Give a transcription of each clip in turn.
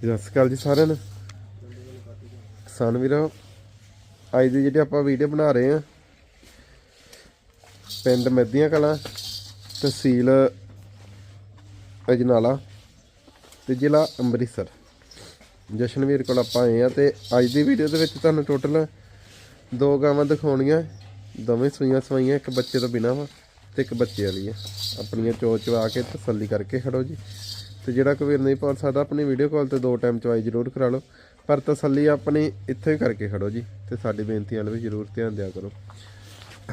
ਸਤਿ ਸ਼੍ਰੀ ਅਕਾਲ ਜੀ ਸਾਰਿਆਂ ਨੂੰ। ਕਿਸਾਨ ਵੀਰੋ, ਅੱਜ ਦੀ ਜਿਹੜੀ ਆਪਾਂ ਵੀਡੀਓ ਬਣਾ ਰਹੇ ਆ ਪਿੰਡ ਮੱਦੀਆਂ ਕਲਾਂ, ਤਹਿਸੀਲ ਅਜਨਾਲਾ ਤੇ ਜ਼ਿਲ੍ਹਾ ਅੰਮ੍ਰਿਤਸਰ। ਜਸ਼ਨਵੀਰ ਕੋਲ ਆਪਾਂ ਆਏ ਆ ਤੇ ਅੱਜ ਦੀ ਵੀਡੀਓ ਦੇ ਵਿੱਚ ਤੁਹਾਨੂੰ ਟੋਟਲ ਦੋ ਗਾਵਾਂ ਦਿਖਾਉਣੀਆਂ। ਦੋਵੇਂ ਸੂਈਆਂ ਸਵਾਈਆਂ, ਇੱਕ ਬੱਚੇ ਤੋਂ ਬਿਨਾ ਵਾ ਤੇ ਇੱਕ ਬੱਚੇ ਵਾਲੀ ਆ। ਆਪਣੀਆਂ ਚੋ ਚਵਾ ਕੇ ਤਸੱਲੀ ਕਰਕੇ ਖੜੋ ਜੀ। ਤੇ ਜਿਹੜਾ ਕੋਈ ਵੀਰ ਨਹੀਂ ਪਹੁੰਚ ਸਕਦਾ ਆਪਣੀ ਵੀਡੀਓ ਕਾਲ ਤੇ ਦੋ ਟਾਈਮ ਚਵਾਈ ਜ਼ਰੂਰ ਕਰਾ ਲਓ। ਪਰ ਤਸੱਲੀ ਆਪਣੀ ਇੱਥੇ ਕਰਕੇ ਖੜੋ ਜੀ ਤੇ ਸਾਡੀ ਬੇਨਤੀ ਵੱਲ ਵੀ ਜ਼ਰੂਰ ਧਿਆਨ ਦਿਆ ਕਰੋ।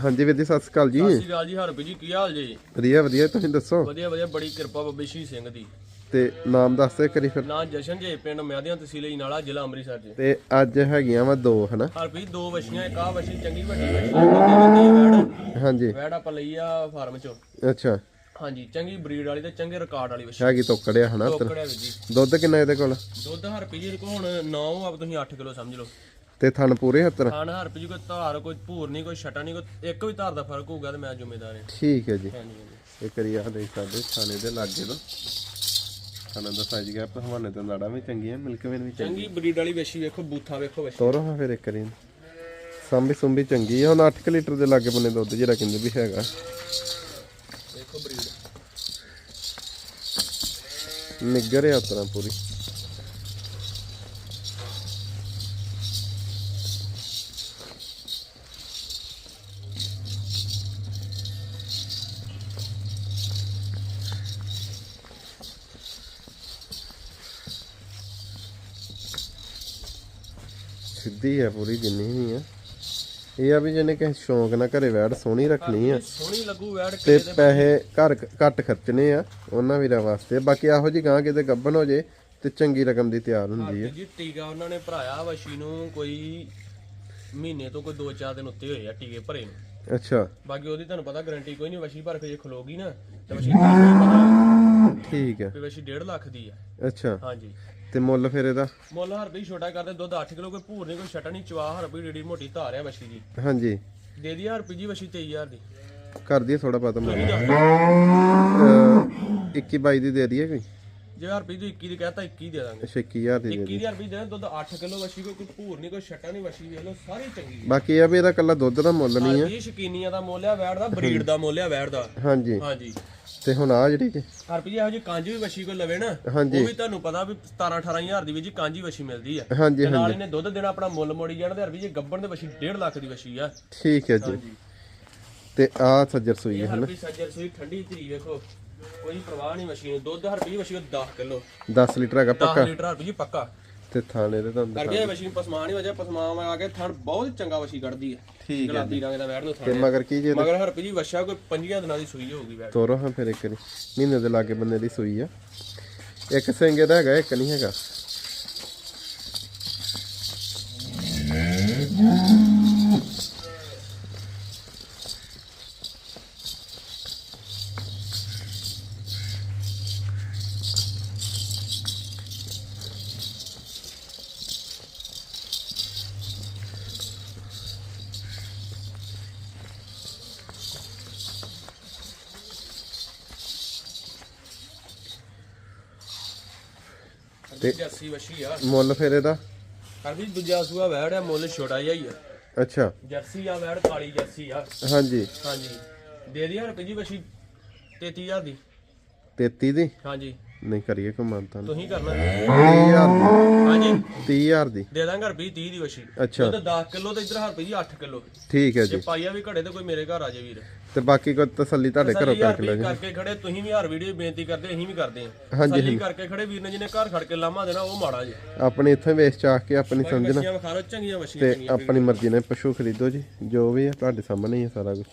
ਹਾਂਜੀ ਵੀਰ ਜੀ ਸਤਿ ਸ਼੍ਰੀ ਅਕਾਲ ਜੀ। ਸਤਿ ਸ਼੍ਰੀ ਅਕਾਲ ਜੀ ਹਰਪੀ ਜੀ ਕੀ ਹਾਲ ਜੀ? ਵਧੀਆ ਵਧੀਆ ਤੁਸੀਂ ਦੱਸੋ? ਵਧੀਆ ਵਧੀਆ ਬੜੀ ਕਿਰਪਾ ਬੱਬੇ ਸ਼ੀ ਸਿੰਘ ਦੀ। ਤੇ ਨਾਮ ਦੱਸ ਦੇ ਕਰੀ ਫਿਰ। ਨਾਂ ਜਸ਼ਨ ਜੀ ਪਿੰਡ ਮਿਆਦੀਆਂ ਤਹਿਸੀਲ ਨਾਲਾ ਜ਼ਿਲ੍ਹਾ ਅੰਮ੍ਰਿਤਸਰ ਜੀ। ਤੇ ਅੱਜ ਹੈਗੀਆਂ ਵਾ ਦੋ ਹਨਾ? ਹਰਪੀ ਦੋ ਵਛੀਆਂ ਇੱਕ ਆ ਵਛੀ ਚੰਗੀ ਵੱਡੀ ਵੈੜ। ਹਾਂਜੀ। ਵੈੜ ਆਪਾਂ ਲਈ ਆ ਫਾਰਮ ਚੋਂ। ਅੱਛਾ। ਹਾਂਜੀ ਚੰਗੀ ਬਰੀਡ ਵਾਲੀ ਤੇ ਚੰਗੇ ਰਿਕਾਰਡ ਵਾਲੀ ਵਛੀ। ਹੈਗੀ ਤੋਕੜਿਆ ਹਨਾ ਉੱਧਰ। ਟੋਕੜਿਆ ਵੀ ਜੀ। ਦੁੱਧ ਕਿੰਨਾ ਇਹਦੇ ਕੋਲ? ਦੁੱਧ ਹਰਪੀ ਜੀ ਕੋਲ ਹੁਣ 9 ਆਪ ਤੁਸੀਂ 8 ਕਿਲੋ ਸਮਝ ਲਓ। ਤੇ ਥਣ ਪੂਰੇ ਹੱਤਰ ਖਾਣ ਹਰਪੀ ਜੀ ਕੋਈ ਧਾਰ ਕੋਈ ਭੂਰ ਨਹੀਂ ਕੋਈ ਛਟਾ ਨਹੀਂ ਕੋਈ ਇੱਕ ਵੀ ਧਾਰ ਦਾ ਫ਼ਰਕ ਹੋਊਗਾ ਤੇ ਮੈਂ ਜ਼ਿੰਮੇਦਾਰ ਹਾਂ। ਠੀਕ ਹੈ ਜੀ। ਹਾਂਜੀ ਹਾਂਜੀ। ਇਹ ਕਰੀ ਆ ਦੇਖ ਸਕਦੇ ਥਾਣੇ ਦੇ ਲਾਗੇ ਤੋਂ। ਥਾਣਾ ਦਾ ਸਾਈਜ਼ ਗਿਆ ਪਰ ਹਵਾਨੇ ਤੇ ਨਾੜਾ ਵੀ ਚੰਗੀਆਂ ਮਿਲਕਵੇਨ ਵੀ ਚੰਗੀ ਚੰਗੀ ਬਰੀਡ ਵਾਲੀ ਵਛੀ ਵੇਖੋ ਬੂਥਾ ਵੇਖੋ ਵਛੀ। ਤੋਰੋ ਹਾਂ ਫਿਰ ਇੱਕ ਕਰੀ ਸੰਭੀ ਸੁੰਭੀ ਚੰਗੀ ਆ। ਹੁਣ 8 ਲੀਟਰ ਦੇ ਲਾਗੇ ਬੰਨੇ ਦੁੱਧ ਜਿਹੜਾ ਕਹਿੰਦੇ ਵੀ ਹੈਗਾ। ਨਿੱਗਰ ਆ ਉਤਰਾ ਪੂਰੀ। ਸਿੱਧੀ ਹੈ ਪੂਰੀ ਜਿੰਨੀ ਵੀ ਹੈ ਇਹ ਆ ਵੀ ਜਿਹਨੇ ਕਿਸੇ ਸ਼ੌਂਕ ਨਾਲ ਘਰੇ ਵੈੜ ਸੋਹਣੀ ਰੱਖਣੀ ਆ। ਸੋਹਣੀ ਲੱਗੂ ਵੈੜ ਤੇ ਪੈਸੇ ਘਰ ਘੱਟ ਖਰਚਣੇ ਆ ਉਹਨਾਂ ਵੀਰਾਂ ਵਾਸਤੇ। ਬਾਕੀ ਇਹੋ ਜੀ ਗਾਂ ਕਿਤੇ ਗੱਬਨ ਹੋ ਜੇ ਤੇ ਚੰਗੀ ਰਕਮ ਦੀ ਤਿਆਰ ਹੁੰਦੀ ਹੈ ਜੀ ਟੀਕਾ ਉਹਨਾਂ ਨੇ ਭਰਾਇਆ ਵਸ਼ੀ ਨੂੰ ਕੋਈ ਮਹੀਨੇ ਤੋਂ ਕੋਈ 2-4 ਦਿਨ ਉੱਤੇ ਹੋਏ ਆ ਟੀਕੇ ਭਰੇ ਨੂੰ। ਅੱਛਾ। ਬਾਕੀ ਉਹਦੀ ਤੁਹਾਨੂੰ ਪਤਾ ਗਾਰੰਟੀ ਕੋਈ ਨਹੀਂ ਵਸ਼ੀ ਭਰ ਕੇ ਜੇ ਖਲੋਗੀ ਨਾ ਤਾਂ ਵਸ਼ੀ ਠੀਕ ਹੈ ਵਸ਼ੀ 1.5 ਲੱਖ ਦੀ ਆ। ਅੱਛਾ। ਹਾਂਜੀ। ਤੇ ਮੁੱਲ ਫਿਰ ਇਹਦਾ? ਮੁੱਲ ਹਰ ਵੀ ਛੋਟਾ ਕਰਦੇ ਦੁੱਧ 8 ਕਿਲੋ ਕੋਈ ਭੂਰ ਨਹੀਂ ਕੋਈ ਛਟਾ ਨਹੀਂ ਚਵਾ ਹਰ ਵੀ ਡੀਡੀ ਮੋਟੀ ਧਾਰ ਆ ਵਸ਼ੀ ਦੀ। ਹਾਂਜੀ। ਦੇ ਦੀ ਹਰ ਜੀ ਵਸ਼ੀ 23000 ਦੀ। ਕਰ ਦਈਏ ਥੋੜਾ ਪਤਾ। ਅਹ, 21 22 ਦੀ ਦੇ ਦਈਏ ਕੋਈ? ਜੇ ਹਰ ਦੀ 21 ਦੀ ਕਹਤਾ 21 ਦੇ ਦਾਂਗੇ। ਅੱਛਾ 21000 ਦੀ ਦੇ 21 ਦੀ ਦੁੱਧ 8 ਕਿਲੋ ਵਸ਼ੀ ਕੋਈ ਭੂਰ ਨਹੀਂ ਕੋਈ ਛਟਾ ਨਹੀਂ ਵਸ਼ੀ ਵੇਖ ਲਓ ਸਾਰੀ ਚੰਗੀ ਬਾਕੀ ਇਹ ਆ ਵੀ ਇਹਦਾ ਕੱਲਾ ਦੁੱਧ ਦਾ ਮੁੱਲ ਨਹੀਂ ਆ। ਇਹ ਸ਼ਕੀਨੀਆਂ ਦਾ ਮੁੱਲ ਆ ਵੈੜ ਦਾ ਬਰੀਡ ਦਾ ਮੁੱਲ ਆ ਵੈੜ ਦਾ। ਹਾਂਜੀ। ਹਾਂਜੀ। ਤੇ ਹੁਣ ਆ ਜਿਹੜੀ ਜੀ ਹਰਪੀ ਜੀ ਇਹੋ ਜੀ ਕਾਂਜੀ ਵੀ ਵਸ਼ੀ ਕੋਈ ਲਵੇ ਨਾ ਹਾਂਜੀ। ਉਹ ਵੀ ਤੁਹਾਨੂੰ ਪਤਾ ਵੀ 17 18000 ਦੀ ਵੀ ਜੀ ਕਾਂਜੀ ਵਸ਼ੀ ਮਿਲਦੀ ਆ। ਹਾਂਜੀ ਤੇ ਨਾਲ ਇਹਨੇ ਦੁੱਧ ਦੇਣਾ ਆਪਣਾ ਮੁੱਲ ਮੋੜੀ ਜਾਣਾ ਤੇ ਹਰਪੀ ਜੀ ਗੱਬਣ ਦੇ ਵਸ਼ੀ 1.5 ਲੱਖ ਦੀ ਵਸ਼ੀ ਆ। ਠੀਕ ਹੈ ਜੀ। ਤੇ ਆ ਸੱਜਰ ਸੂਈ ਇਹ ਹੈ ਹਰਪੀ ਸੱਜਰ ਸੂਈ ਠੰਡੀ ਧੀ ਵੇਖੋ ਕੋਈ ਪਰਵਾਹ ਨਹੀਂ ਵਸ਼ੀ ਨੂੰ। ਦੁੱਧ ਹਰਪੀ ਵਸ਼ੀ ਕੋਲ 10 ਕਿਲੋ। 10 ਲੀਟਰ ਹੈਗਾ 10 ਪੱਕਾ। ਲੀਟਰ ਹਰਪੀ ਜੀ ਪੱਕਾ। ਤੇ ਥਾਣੇ ਦੇ ਤੁਹਾਨੂੰ ਕਰਕੇ ਵਸ਼ੀ ਨੂੰ ਪਸਮਾਨ ਹੀ ਵਜਾ ਪਸਮਾਨ ਆ ਕੇ ਥਣ ਬਹੁਤ ਚੰਗਾ ਵਸ਼ੀ ਕੱਢਦੀ ਆ। ਠੀਕ ਹੈ ਗੁਲਾਬੀ ਰੰਗ ਦਾ ਵੈੜ ਨੂੰ ਤੇ ਮਗਰ ਕੀ ਜੇ ਮਗਰ ਹਰਪੀ ਜੀ ਵਸ਼ਾ ਕੋਈ 5 ਦਿਨਾਂ ਦੀ ਸੂਈ ਹੋਊਗੀ ਵੈੜ ਤੋਰੋ ਹਾਂ ਫਿਰ ਇੱਕ ਵਾਰੀ। ਮਹੀਨੇ ਦੇ ਲਾਗੇ ਬੰਦੇ ਦੀ ਸੂਈ ਆ। ਇੱਕ ਸਿੰਘ ਇਹਦਾ ਹੈਗਾ ਇੱਕ ਨਹੀਂ ਹੈਗਾ। ਤੇ ਜੱਸੀ ਵਸ਼ੀ ਆ। ਮੁੱਲ ਫਿਰ ਇਹਦਾ? ਜੀ ਦੂਜਾ ਸੂਆ ਵੈੜ ਆ ਮੁੱਲ ਛੋਟਾ ਜਿਹਾ ਹੀ ਆ। ਅੱਛਾ। ਜਰਸੀ ਆ ਵੈੜ ਕਾਲੀ ਜਰਸੀ ਆ। ਹਾਂਜੀ। ਹਾਂਜੀ। ਦੇ ਦੀ ਹਰਪੀ ਜੀ ਵਸ਼ੀ 33000 ਦੀ। 33 ਦੀ? ਹਾਂਜੀ। ਨਹੀਂ ਕਰੀਏ ਕੋ ਮੰਨਤਾ ਨਹੀਂ। ਤੁਸੀਂ ਕਰਨਾ। 30000 ਦੀ। ਹਾਂਜੀ। 30000 ਦੀ। ਦੇ ਦਾਂਗੇ ਹਰਪੀ 30 ਦੀ ਵਸ਼ੀ ਅੱਛਾ। ਦੁੱਧ 10 ਕਿਲੋ ਤੇ ਇਧਰ ਹਰਪੀ ਜੀ 8 ਕਿਲੋ। ਠੀਕ ਹੈ ਜੇ ਜੀ। ਪਾਈਆ ਵੀ ਘੜੇ ਤੇ ਕੋਈ ਮੇਰੇ ਘਰ ਆ ਜਾਏ ਵੀਰ। ਤੇ ਬਾਕੀ ਕੋਈ ਤਸੱਲੀ ਤੁਹਾਡੇ ਘਰੋਂ ਸਹੀ ਕਰਕੇ ਲੈ ਹਰਪੀ ਜੀ ਕਰਕੇ ਖੜੇ ਤੁਸੀਂ ਵੀ ਹਰ ਵੀਡੀਓ ਬੇਨਤੀ ਕਰਦੇ ਅਸੀਂ ਵੀ ਕਰਦੇ ਹਾਂ। ਹਾਂਜੀ, ਤਸੱਲੀ ਕਰਕੇ ਖੜੇ ਵੀਰ ਨੇ ਜਿਹਨੇ ਘਰ ਖੜ ਕੇ ਲਾਮਾ ਦੇਣਾ ਉਹ ਮਾੜਾ ਜੇ। ਆਪਣੇ ਇੱਥੇ ਵੇਚ ਚਾਹ ਕੇ ਆਪਣੀ ਸਮਝਣਾ ਵਸ਼ੀਆਂ ਵਿਖਾ ਲਓ ਚੰਗੀਆਂ ਵਸ਼ੀਆਂ ਤੇ ਚੰਗੀਆਂ ਆਪਣੀ ਮਰਜ਼ੀ ਨਾਲ ਪਸ਼ੂ ਖਰੀਦੋ ਜੀ ਜੋ ਵੀ ਹੈ ਤੁਹਾਡੇ ਸਾਹਮਣੇ ਹੀ ਹੈ ਸਾਰਾ ਕੁਝ